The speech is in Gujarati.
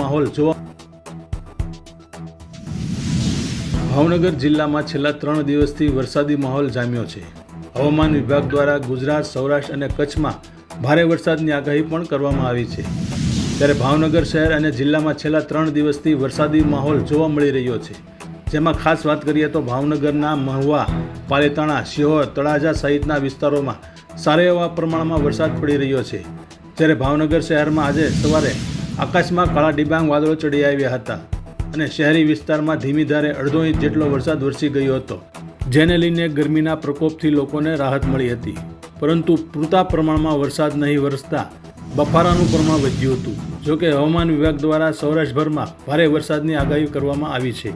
માહોલ જોવા ભાવનગર જિલ્લામાં છેલ્લા ત્રણ દિવસથી વરસાદી માહોલ જામ્યો છે. હવામાન વિભાગ દ્વારા ગુજરાત, સૌરાષ્ટ્ર અને કચ્છમાં ભારે વરસાદની આગાહી પણ કરવામાં આવી છે. ત્યારે ભાવનગર શહેર અને જિલ્લામાં છેલ્લા ત્રણ દિવસથી વરસાદી માહોલ જોવા મળી રહ્યો છે. જેમાં ખાસ વાત કરીએ તો ભાવનગરના મહુવા, પાલેતાણા, શિહોર, તળાજા સહિતના વિસ્તારોમાં સારા એવા પ્રમાણમાં વરસાદ પડી રહ્યો છે. જ્યારે ભાવનગર શહેરમાં આજે સવારે આકાશમાં કાળા ડિબાંગ વાદળો ચડી આવ્યા હતા અને શહેરી વિસ્તારમાં ધીમી ધારે અડધો ઇંચ જેટલો વરસાદ વરસી ગયો હતો, જેને લઈને ગરમીના પ્રકોપથી લોકોને રાહત મળી હતી. પરંતુ પૂરતા પ્રમાણમાં વરસાદ નહીં વરસતા બફારાનું પ્રમાણ વધ્યું હતું. જોકે હવામાન વિભાગ દ્વારા સૌરાષ્ટ્રભરમાં ભારે વરસાદની આગાહી કરવામાં આવી છે.